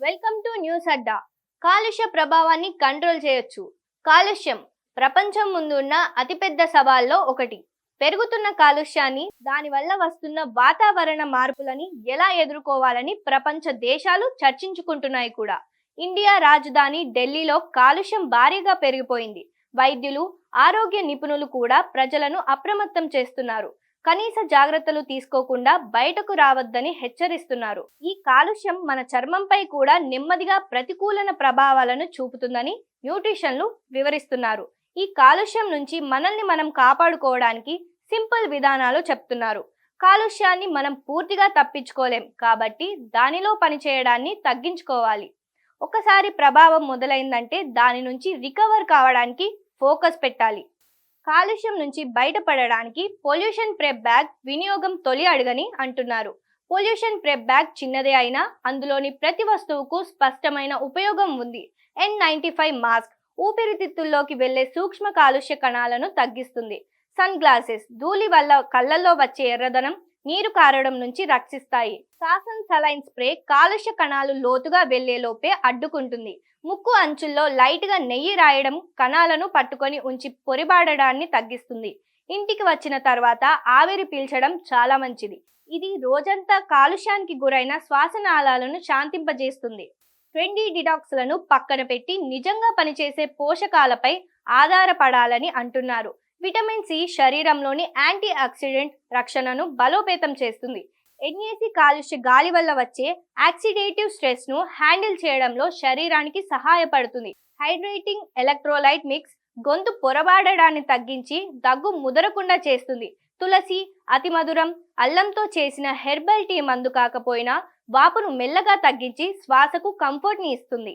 Welcome to news అడ్డా కాలుష్య ప్రభావాన్ని control చేయొచ్చు. కాలుష్యం ప్రపంచం ముందున్న అతిపెద్ద సవాల్లో ఒకటి. పెరుగుతున్న కాలుష్యాన్ని దానివల్ల వస్తున్న వాతావరణ మార్పులని ఎలా ఎదుర్కోవాలని ప్రపంచ దేశాలు చర్చించుకుంటున్నాయి కూడా. ఇండియా రాజధాని ఢిల్లీలో కాలుష్యం భారీగా పెరిగిపోయింది. వైద్యులు ఆరోగ్య నిపుణులు కూడా ప్రజలను అప్రమత్తం చేస్తున్నారు. కనీస జాగ్రత్తలు తీసుకోకుండా బయటకు రావద్దని హెచ్చరిస్తున్నారు. ఈ కాలుష్యం మన చర్మంపై కూడా నెమ్మదిగా ప్రతికూలన ప్రభావాలను చూపుతుందని న్యూట్రిషన్లు వివరిస్తున్నారు. ఈ కాలుష్యం నుంచి మనల్ని మనం కాపాడుకోవడానికి సింపుల్ విధానాలు చెప్తున్నారు. కాలుష్యాన్ని మనం పూర్తిగా తప్పించుకోలేం కాబట్టి దానిలో పనిచేయడాన్ని తగ్గించుకోవాలి. ఒకసారి ప్రభావం మొదలైందంటే దాని నుంచి రికవర్ కావడానికి ఫోకస్ పెట్టాలి. కాలుష్యం నుంచి బయటపడడానికి పొల్యూషన్ ప్రెప్ బ్యాగ్ వినియోగం తొలి అడుగని అంటున్నారు. పొల్యూషన్ ప్రెప్ బ్యాగ్ చిన్నదే అయినా అందులోని ప్రతి వస్తువుకు స్పష్టమైన ఉపయోగం ఉంది. ఎన్ నైంటీ ఫైవ్ మాస్క్ ఊపిరితిత్తుల్లోకి వెళ్ళే సూక్ష్మ కాలుష్య కణాలను తగ్గిస్తుంది. సన్ గ్లాసెస్ ధూళి వల్ల కళ్ళల్లో వచ్చే ఎర్రదనం నీరు కారడం నుంచి రక్షిస్తాయి. సాసన్ సలైన్ స్ప్రే కాలుష్య కణాలు లోతుగా వెళ్ళే లోపే అడ్డుకుంటుంది. ముక్కు అంచుల్లో లైట్గా నెయ్యి రాయడం కణాలను పట్టుకొని ఉంచి పొరిబాడడాన్ని తగ్గిస్తుంది. ఇంటికి వచ్చిన తర్వాత ఆవిరి పీల్చడం చాలా మంచిది. ఇది రోజంతా కాలుష్యానికి గురైన శ్వాసనాళాలను శాంతింపజేస్తుంది. ట్వంటీ డిటాక్స్లను పక్కన పెట్టి నిజంగా పనిచేసే పోషకాలపై ఆధారపడాలని అంటున్నారు. విటమిన్ సి శరీరంలోని యాంటీ ఆక్సిడెంట్ రక్షణను బలోపేతం చేస్తుంది. ఎన్ఏసి కాలుష్య గాలి వల్ల వచ్చే ఆక్సిడేటివ్ స్ట్రెస్ను హ్యాండిల్ చేయడంలో శరీరానికి సహాయపడుతుంది. హైడ్రేటింగ్ ఎలక్ట్రోలైట్ మిక్స్ గొంతు పొరబాడడాన్ని తగ్గించి దగ్గు ముదరకుండా చేస్తుంది. తులసి అతి మధురం అల్లంతో చేసిన హెర్బల్ టీ మందు కాకపోయినా వాపును మెల్లగా తగ్గించి శ్వాసకు కంఫర్ట్ని ఇస్తుంది.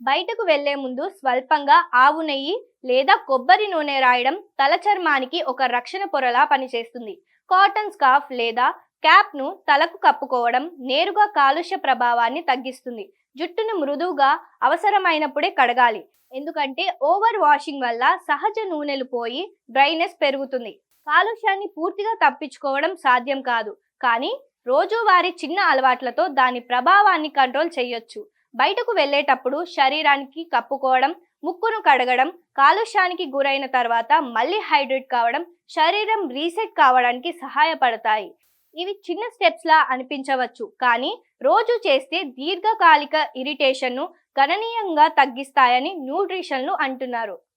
బయటకు వెళ్ళే ముందు స్వల్పంగా ఆవు నెయ్యి లేదా కొబ్బరి నూనె రాయడం తల చర్మానికి ఒక రక్షణ పొరలా పనిచేస్తుంది. కాటన్ స్కార్ఫ్ లేదా క్యాప్ను తలకు కప్పుకోవడం నేరుగా కాలుష్య ప్రభావాన్ని తగ్గిస్తుంది. జుట్టును మృదువుగా అవసరమైనప్పుడే కడగాలి. ఎందుకంటే ఓవర్ వాషింగ్ వల్ల సహజ నూనెలు పోయి డ్రైనెస్ పెరుగుతుంది. కాలుష్యాన్ని పూర్తిగా తప్పించుకోవడం సాధ్యం కాదు. కానీ రోజువారీ చిన్న అలవాట్లతో దాని ప్రభావాన్ని కంట్రోల్ చేయొచ్చు. బయటకు వెళ్ళేటప్పుడు శరీరానికి కప్పుకోవడం ముక్కును కడగడం కాలుష్యానికి గురైన తర్వాత మళ్ళీ హైడ్రేట్ కావడం శరీరం రీసెట్ కావడానికి సహాయపడతాయి. ఇవి చిన్న స్టెప్స్ లా అనిపించవచ్చు కానీ రోజు చేస్తే దీర్ఘకాలిక ఇరిటేషన్ను గణనీయంగా తగ్గిస్తాయని న్యూట్రిషన్లు అంటున్నారు.